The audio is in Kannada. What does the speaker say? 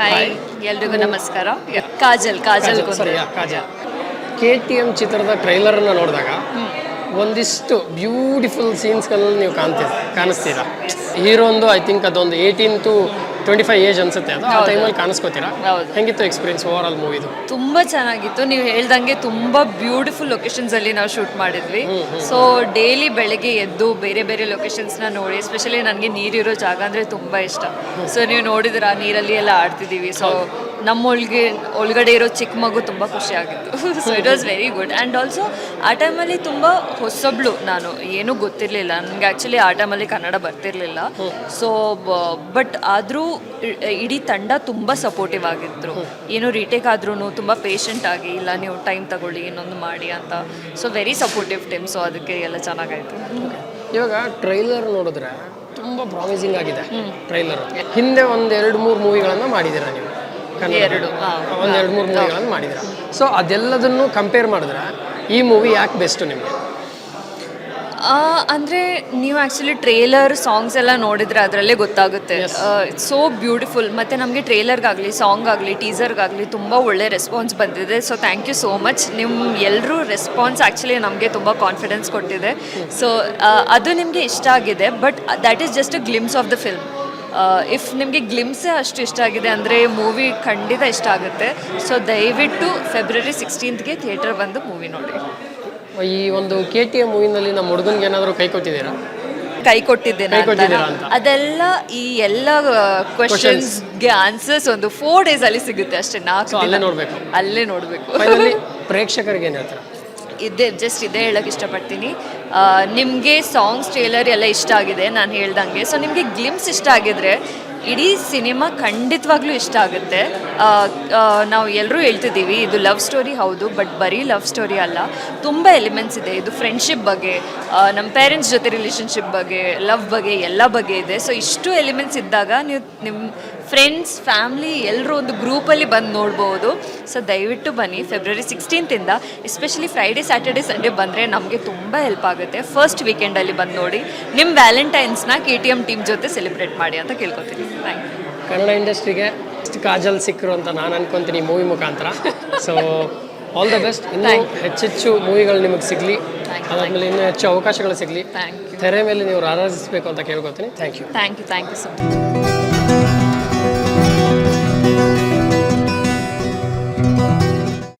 ಹಾಯ್ ಎಲ್ರಿಗೂ ನಮಸ್ಕಾರ. ಕಾಜಲ್ ಕಾಜಲ್ ಸರಿ ಕಾಜಲ್. ಕೆ ಟಿ ಎಂ ಚಿತ್ರದ ಟ್ರೈಲರ್ ಅನ್ನು ನೋಡಿದಾಗ ಒಂದಿಷ್ಟು ಬ್ಯೂಟಿಫುಲ್ ಸೀನ್ಸ್ಗಳಲ್ಲಿ ನೀವು ಕಾಣ್ತೀರ ಕಾಣಿಸ್ತೀರಾ? ಹೀರೋಂದು ಐ ಥಿಂಕ್ ಅದೊಂದು eighteen to twenty five age ಅನ್ಸುತ್ತೆ ಅದು. ಆ ಟೈಮಲ್ಲಿ ಕಾಣಿಸ್ಕೋತೀರಾ? ಹೌದು. ಹೆಂಗಿತ್ತು ಎಕ್ಸ್ಪೀರಿಯನ್ಸ್ ಓವರ್ ಆಲ್ ಮೂವಿದು ತುಂಬಾ ಚೆನ್ನಾಗಿತ್ತು. ನೀವು ಹೇಳ್ದಂಗೆ ತುಂಬಾ ಬ್ಯೂಟಿಫುಲ್ ಲೊಕೇಶನ್ಸ್ ಅಲ್ಲಿ ನಾವು ಶೂಟ್ ಮಾಡಿದ್ವಿ. ಸೊ ಡೈಲಿ ಬೆಳಗ್ಗೆ ಎದ್ದು ಬೇರೆ ಬೇರೆ ಲೊಕೇಶನ್ಸ್ನ ನೋಡಿ ಎಸ್ಪೆಷಲಿ ನನಗೆ ನೀರಿರೋ ಜಾಗ ಅಂದ್ರೆ ತುಂಬಾ ಇಷ್ಟ. ಸೊ ನೀವು ನೋಡಿದ್ರ ನೀರಲ್ಲಿ ಎಲ್ಲ ಆಡ್ತಿದೀವಿ ಸೊ ನಮ್ಮ ಒಳಗೆ ಒಳಗಡೆ ಇರೋ ಚಿಕ್ಕ ಮಗು ತುಂಬ ಖುಷಿ ಆಗಿತ್ತು. So it was very good and also ಆ ಟೈಮಲ್ಲಿ ತುಂಬ ಹೊಸಬ್ಳು ನಾನು. ಏನೂ ಗೊತ್ತಿರಲಿಲ್ಲ. ನನಗೆ ಆ್ಯಕ್ಚುಲಿ ಆ ಟೈಮಲ್ಲಿ ಕನ್ನಡ ಬರ್ತಿರಲಿಲ್ಲ. ಸೊ ಬಟ್ ಆದರೂ ಇಡೀ ತಂಡ ತುಂಬ ಸಪೋರ್ಟಿವ್ ಆಗಿದ್ರು. ಏನು ರೀಟೇಕ್ ಆದ್ರೂ ತುಂಬ ಪೇಷಂಟ್ ಆಗಿ ಇಲ್ಲ ನೀವು ಟೈಮ್ ತಗೊಳ್ಳಿ ಇನ್ನೊಂದು ಮಾಡಿ ಅಂತ. So very supportive team so ಅದಕ್ಕೆ ಎಲ್ಲ ಚೆನ್ನಾಗಾಯಿತು. ಇವಾಗ ಟ್ರೈಲರ್ ನೋಡಿದ್ರೆ ತುಂಬ ಪ್ರಾಮಿಸಿಂಗ್ ಆಗಿದೆ ಟ್ರೈಲರ್ ಹಿಂದೆ ಒಂದು ಎರಡು ಮೂರು ಮೂವಿಗಳನ್ನು ಮಾಡಿದ್ದೀರಾ ನೀವು? ಕನ್ನಡ. ಎರಡು, ಹಾ. ಒಂದು ಎರಡು ಮೂರು ಮೂವಿಗಳನ್ನು ಮಾಡಿದ್ದೀರಾ ಸೊ ಅದೆಲ್ಲದನ್ನು ಕಂಪೇರ್ ಮಾಡಿದ್ರೆ ಈ ಮೂವಿ ಯಾಕೆ ಬೆಸ್ಟು ನಿಮಗೆ? ಅಂದರೆ ನೀವು ಆ್ಯಕ್ಚುಲಿ ಟ್ರೇಲರ್ ಸಾಂಗ್ಸ್ ಎಲ್ಲ ನೋಡಿದ್ರೆ ಅದರಲ್ಲೇ ಗೊತ್ತಾಗುತ್ತೆ. ಇಟ್ಸ್ ಸೋ ಬ್ಯೂಟಿಫುಲ್ ಮತ್ತು ನಮಗೆ ಟ್ರೇಲರ್ಗಾಗಲಿ ಸಾಂಗ್ ಆಗಲಿ ಟೀಸರ್ಗಾಗಲಿ ತುಂಬ ಒಳ್ಳೆ ರೆಸ್ಪಾನ್ಸ್ ಬಂದಿದೆ. So thank you so much ನಿಮ್ಮ ಎಲ್ಲರೂ ರೆಸ್ಪಾನ್ಸ್ ಆ್ಯಕ್ಚುಲಿ ನಮಗೆ ತುಂಬ ಕಾನ್ಫಿಡೆನ್ಸ್ ಕೊಟ್ಟಿದೆ. ಸೊ ಅದು ನಿಮಗೆ ಇಷ್ಟ ಆಗಿದೆ but that is just a glimpse of the film if ನಿಮಗೆ ಗ್ಲಿಮ್ಸೇ ಅಷ್ಟು ಇಷ್ಟ ಆಗಿದೆ ಅಂದರೆ ಮೂವಿ ಖಂಡಿತ ಇಷ್ಟ ಆಗುತ್ತೆ. ಸೊ ದಯವಿಟ್ಟು ಫೆಬ್ರವರಿ ಸಿಕ್ಸ್ಟೀನ್ತ್ಗೆ ಥಿಯೇಟರ್ ಬಂದು ಮೂವಿ ನೋಡಿ. ಈ ಒಂದು ಕೆ ಟಿ ಎಂ ಮೂವಿನಲ್ಲಿ ನಮ್ಮ ಹುಡುಗನ್ಗೆ ಏನಾದರೂ ಕೈ ಕೊಟ್ಟಿದ್ದೀರಾ? ಕೈ ಕೊಟ್ಟಿದ್ದೇನೆ. ಅದೆಲ್ಲ ಈ ಎಲ್ಲ ಕ್ವಶನ್ಸ್ಗೆ ಆನ್ಸರ್ಸ್ ಒಂದು ಫೋರ್ ಡೇಸ್ ಅಲ್ಲಿ ಸಿಗುತ್ತೆ ಅಷ್ಟೇ. ನಾಲ್ಕು ದಿನ. ನೋಡಬೇಕು. ಅಲ್ಲೇ ನೋಡಬೇಕು. ಪ್ರೇಕ್ಷಕರಿಗೆ ಏನು ಹೇಳ್ತೀರಾ? ಇದೇ ಜಸ್ಟ್ ಇದೇ ಹೇಳಕ್ಕೆ ಇಷ್ಟಪಡ್ತೀನಿ. ನಿಮಗೆ ಸಾಂಗ್ಸ್ ಟ್ರೇಲರ್ ಎಲ್ಲ ಇಷ್ಟ ಆಗಿದೆ ನಾನು ಹೇಳ್ದಂಗೆ. ಸೊ ನಿಮಗೆ ಗ್ಲಿಮ್ಸ್ ಇಷ್ಟ ಆಗಿದ್ರೆ ಇಡೀ ಸಿನಿಮಾ ಖಂಡಿತವಾಗ್ಲೂ ಇಷ್ಟ ಆಗುತ್ತೆ. ನಾವು ಎಲ್ಲರೂ ಹೇಳ್ತಿದ್ದೀವಿ, ಇದು ಲವ್ ಸ್ಟೋರಿ ಹೌದು ಬಟ್ ಬರೀ ಲವ್ ಸ್ಟೋರಿ ಅಲ್ಲ. ತುಂಬ ಎಲಿಮೆಂಟ್ಸ್ ಇದೆ. ಇದು ಫ್ರೆಂಡ್ಶಿಪ್ ಬಗ್ಗೆ ನಮ್ಮ ಪೇರೆಂಟ್ಸ್ ಜೊತೆ ರಿಲೇಷನ್ಶಿಪ್ ಬಗ್ಗೆ ಲವ್ ಬಗ್ಗೆ, ಎಲ್ಲ ಬಗ್ಗೆ ಇದೆ. ಸೊ ಇಷ್ಟು ಎಲಿಮೆಂಟ್ಸ್ ಇದ್ದಾಗ ನೀವು ನಿಮ್ಮ ಫ್ರೆಂಡ್ಸ್ ಫ್ಯಾಮ್ಲಿ ಎಲ್ಲರೂ ಒಂದು ಗ್ರೂಪಲ್ಲಿ ಬಂದು ನೋಡ್ಬೋದು. ಸೊ ದಯವಿಟ್ಟು ಬನ್ನಿ. ಫೆಬ್ರವರಿ ಸಿಕ್ಸ್ಟೀನ್ತಿಂದ ಎಸ್ಪೆಷಲಿ ಫ್ರೈಡೇ ಸ್ಯಾಟರ್ಡೆ ಸಂಡೇ ಬಂದರೆ ನಮಗೆ ತುಂಬ ಹೆಲ್ಪ್ ಆಗುತ್ತೆ. ಫಸ್ಟ್ ವೀಕೆಂಡಲ್ಲಿ ಬಂದು ನೋಡಿ ನಿಮ್ಮ ವ್ಯಾಲೆಂಟೈನ್ಸ್ನ ಕೆ ಟಿ ಎಂ ಟೀಮ್ ಜೊತೆ ಸೆಲೆಬ್ರೇಟ್ ಮಾಡಿ ಅಂತ ಕೇಳ್ಕೊತೀನಿ. ಥ್ಯಾಂಕ್ ಯು ಕನ್ನಡ ಇಂಡಸ್ಟ್ರಿಗೆ ಕಾಜಲ್ ಸಿಕ್ಕರು ಅಂತ ನಾನು ಅನ್ಕೊಂತೀನಿ ಮೂವಿ ಮುಖಾಂತರ. ಸೊ ಆಲ್ ದ ಬೆಸ್ಟ್ ಇನ್ನೂ ಹೆಚ್ಚೆಚ್ಚು ಮೂವಿಗಳು ನಿಮಗೆ ಸಿಗಲಿ. ಅದಾದ್ಮೇಲೆ ಇನ್ನೂ ಹೆಚ್ಚು ಅವಕಾಶಗಳು ಸಿಗಲಿ. ಥ್ಯಾಂಕ್ ಯು ತೆರೆ ಮೇಲೆ ನೀವು ಆರಾಧಿಸಬೇಕು ಅಂತ ಕೇಳ್ಕೊತೀನಿ. Thank you thank you thank you so much